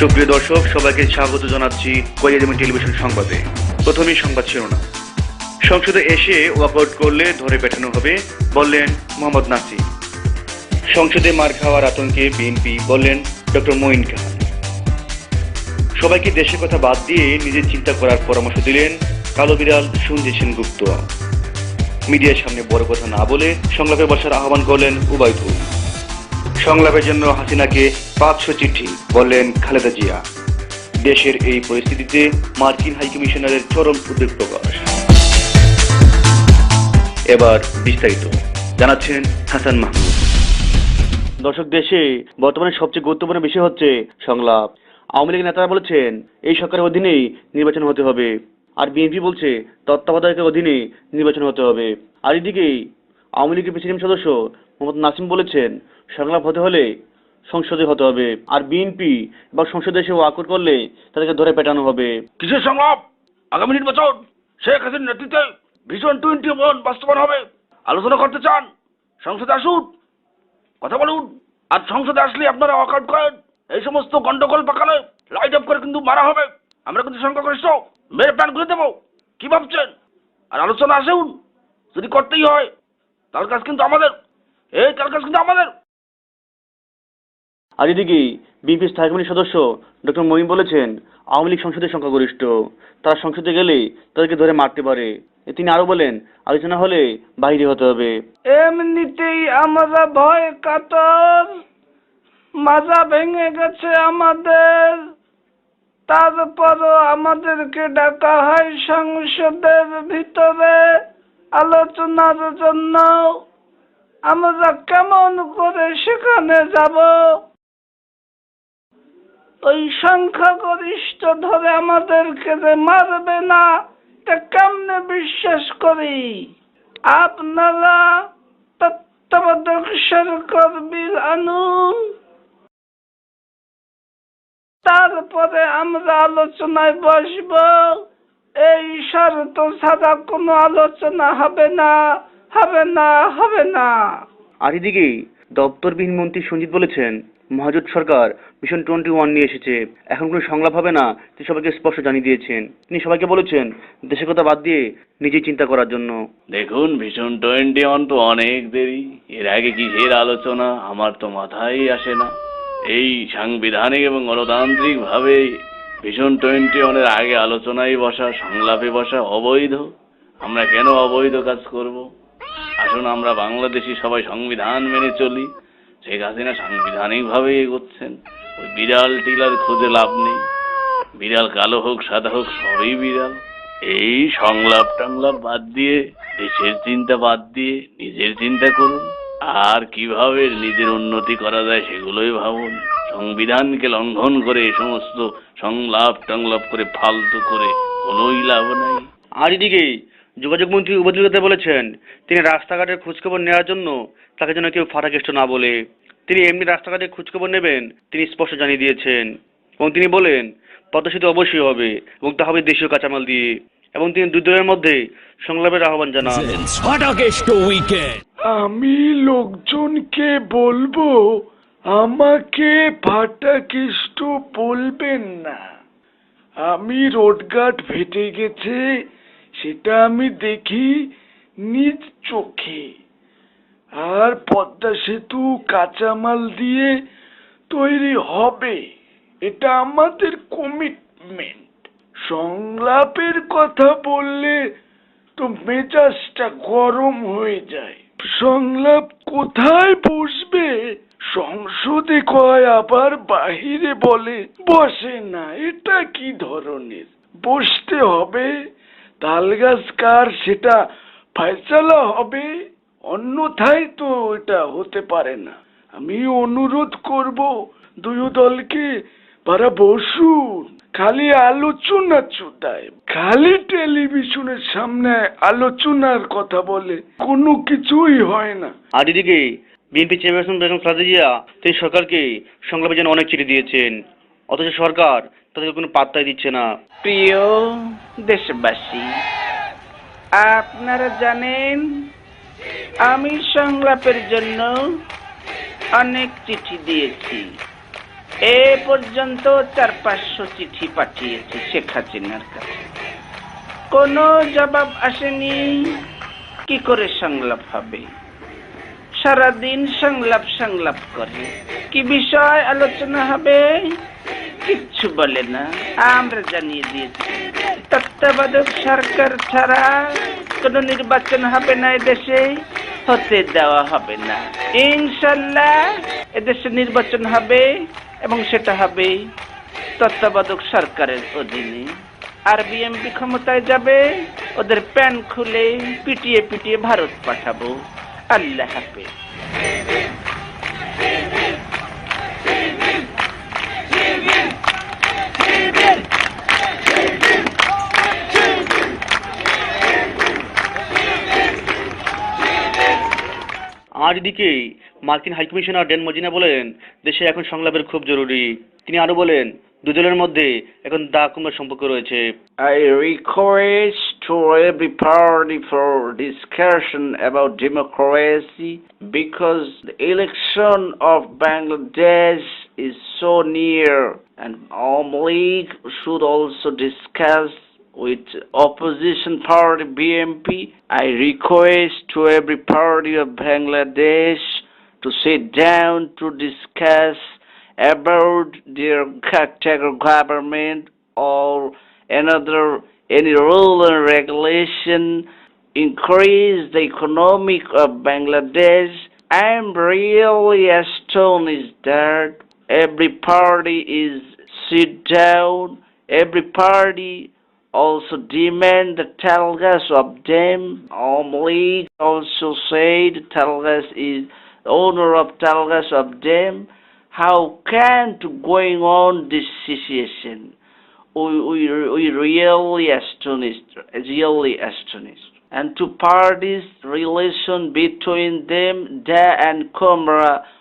সুপ্রিয় দর্শক, সবাইকে স্বাগত জানাচ্ছি কয়েদিমি টেলিভিশন সংবাদে। প্রথমেই সংবাদ শিরোনাম। সংসদে এসে ওয়াকআউট করলে ধরে পেটানো হবে বললেন মোহাম্মদ নাসির। সংসদে মার খাওয়ার আতঙ্কে বিএনপি বললেন ডক্টর মঈন খান সবাইকে দেশের কথা বাদ দিয়ে নিজের চিন্তা করার পরামর্শ দিলেন কালো বিড়াল সঞ্জয় সেনগুপ্ত। মিডিয়ার সামনে বড় কথা না বলে সংলাপে বসার আহ্বান করলেন উবায়দুল। সংলাপের জন্য হাসিনাকে পাঁচশো চিঠি বললেন খালেদা জিয়া। দেশের এই পরিস্থিতিতে মার্কিন হাইকমিশনারের চরম উদ্বেগ প্রকাশ। এবার বিস্তারিত। জানাচ্ছেন হাসান মাহমুদ। দর্শক, দেশে বর্তমানে সবচেয়ে গুরুত্বপূর্ণ বিষয় হচ্ছে সংলাপ। আওয়ামী লীগ নেতারা বলেছেন, এই সরকারের অধীনেই নির্বাচন হতে হবে। আর বিএনপি বলছে, তত্ত্বাবধায়কের অধীনে নির্বাচন হতে হবে। আর এদিকে আওয়ামী লীগের প্রেসিডেন্ট সদস্য মোহাম্মদ নাসিম বলেছেন, সংলাপ হতে হলে সংসদে হতে হবে আর বিএনপি বা সংসদে এসে ওয়াকআউট করলে তাদেরকে ধরে পেটানো হবে। কিসের সংলাপ? আগামী নির্বাচন, শেখ হাসিনার নেতৃত্বে ভীষণ টোয়েন্টি ওয়ান বাস্তবায়ন হবে। আলোচনা করতে চান, সংসদে আসুন, কথা বলুন। আর সংসদে আসলে আপনারা ওয়াকআউট করেন, এই সমস্ত গন্ডগোল পাকালে লাইট অফ করে কিন্তু মারা হবে। আমরা কিন্তু সংখ্যাগরিষ্ঠ, মেরে প্ল্যান করে দেবো। কি ভাবছেন? আর আলোচনা আসুন, যদি করতেই হয়, তার কাজ কিন্তু আমাদের। এই কিন্তু আমাদের? আর এদিকে বিএনপি স্থায়ী কমিটির সদস্য ডক্টর মঈন বলেছেন আওয়ামী লীগ সংসদের সংখ্যাগরিষ্ঠ তারা সংসদে গেলে তাদেরকে ধরে মারতে পারে। তিনি আরও বলেন আলোচনা হলে বাইরে হতে হবে। এমনিতেই আমরা ভয় কাতর। মাজা ভেঙে গেছে আমাদের। তারপরও আমাদেরকে ডাকা হয় সংসদের ভিতরে। আলোচনার জন্য আমরা কেমন করে সেখানে যাব। ওই সংখ্যাগরিষ্ঠ ধরে আমাদেরকে যে মারবে না, তা কেমনে বিশ্বাস করি? আপনারা তত্ত্বাবধায়ক সরকার বিল আনুন তারপরে আমরা আলোচনায় বসব। এই শর্ত ছাড়া কোনো আলোচনা হবে না। হবে না হবে না। আর এদিকে দপ্তরবিহীন মন্ত্রী সঞ্জিত বলেছেন মহাজোট সরকার মিশন টোয়েন্টি ওয়ান নিয়ে এসেছে। এখন কোনো সংলাপ হবে না তিনি সবাইকে স্পষ্ট জানিয়ে দিয়েছেন। তিনি সবাইকে বলেছেন দেশের কথা বাদ দিয়ে নিজেই চিন্তা করার জন্য। দেখুন ভীষণ টোয়েন্টি ওয়ান তো অনেক দেরি। এর আগে কিসের আলোচনা আমার তো মাথায় আসে না। এই সাংবিধানিক এবং গণতান্ত্রিক ভাবে ভীষণ টোয়েন্টি ওয়ানের আগে আলোচনায় বসা সংলাপে বসা অবৈধ। আমরা কেন অবৈধ কাজ করব? আসুন আমরা বাংলাদেশি সবাই সংবিধান মেনে চলি। শেখ হাসিনা সাংবিধানিকভাবে এগোচ্ছেন। ওই বিড়াল টিলার খুঁজে লাভ নেই। বিড়াল কালো হোক, সাদা হোক, সবই বিড়াল। এই সংলাপ টাংলাপ বাদ দিয়ে, দেশের চিন্তা বাদ দিয়ে নিজের চিন্তা করুন। আর কীভাবে নিজের উন্নতি করা যায় সেগুলোই ভাবুন। সংবিধানকে লঙ্ঘন করে এ সমস্ত সংলাপ টাংলাপ করে, ফালতু করে কোনোই লাভ নাই। আর এদিকে যোগাযোগ মন্ত্রী উপদুল কাদের বলেছেন তিনি রাস্তাঘাটের খোঁজখবর নেওয়ার জন্য তাকে যেন কেউ ফাটাকেষ্ট না বলে। তিনি এমনি রাস্তাঘাটের খোঁজখবর নেবেন তিনি স্পষ্ট জানিয়ে দিয়েছেন। এবং তিনি বলেন পদ্মা সেতু অবশ্যই হবে এবং তা হবে দেশীয় কাঁচামাল দিয়ে। এবং তিনি দুই দলের মধ্যে সংলাপের আহ্বান জানান। আমি লোকজনকে বলব আমাকে ফাটাকেষ্ট বলবেন না। আমি রোডঘাট ফেটে গেছে সেটা আমি দেখি নিজ চোখে। আর পদ্মা সেতু কাঁচামাল দিয়ে তৈরি হবে। এটা আমাদের কমিটমেন্ট সংলাপের কথা বললে তো মেজাজটা গরম হয়ে যায়। সংলাপ কোথায় বসবে? সংসদে কয় আবার বাহিরে বলে। বসে না, এটা কি ধরনের? বসতে হবে তালগাছ কার সেটা ফয়সালা হবে? অন্যথায় তো এটা হতে পারে না। আমি অনুরোধ করব দুই দলকে তারা বসুন। খালি আলোচনা চুদায়। খালি টেলিভিশনের সামনে আলোচনার কথা বলে কোনো কিছুই হয় না। আর এদিকে বিএনপি চেয়ারপারসন বেগম খালেদা জিয়া, তিনি সরকারকে সংলাপের জন্য অনেক চিঠি দিয়েছেন। অথচ সরকার তাদেরকে কোনো পাত্তাই দিচ্ছে না। প্রিয় দেশবাসী, আপনারা জানেন, আমি সংলাপের জন্য অনেক চিঠি দিয়েছি। এ পর্যন্ত চার পাঁচশো চিঠি পাঠিয়েছি শেখ হাসিনার কাছে। কোনো জবাব আসেনি, কি করে সংলাপ হবে? সারাদিন সংলাপ সংলাপ করে। কি বিষয় আলোচনা হবে? কিচ্ছু বলে না। আমরা জানিয়ে দিয়েছি। তত্ত্বাবধায়ক সরকার ছাড়া কোনো নির্বাচন হবে না এদেশে, হতে দেওয়া হবে না। ইনশাল্লাহ এদেশে নির্বাচন হবে এবং সেটা হবে তত্ত্বাবধায়ক সরকারের অধীনে। আর বিএমপি ক্ষমতায় যাবে, ওদের প্যান খুলে পিটিয়ে পিটিয়ে ভারত পাঠাবো। আল্লাহ হাফেজ। আর এদিকেই মার্কিন হাইকমিশনার ড্যান মজিনা বলেন, দেশে এখন সংলাপের খুব জরুরি। তিনি আরও বলেন দু মধ্যে এখন দা কুমার সম্পর্ক রয়েছে। I request to every party for discussion about democracy because election of Bangladesh is so near and Awami League should also discuss with opposition party BMP. I request to every party of Bangladesh to sit down to discuss about their government or another any rule and regulation increase the economic of Bangladesh. I am really astonished that every party is sit down, every party also demand the Talgas of them. League also said Talgas is owner of Talgas of them. How can to going on this situation? We, we, we really astonished, really astonished. And two parties relation between them, Da and Komra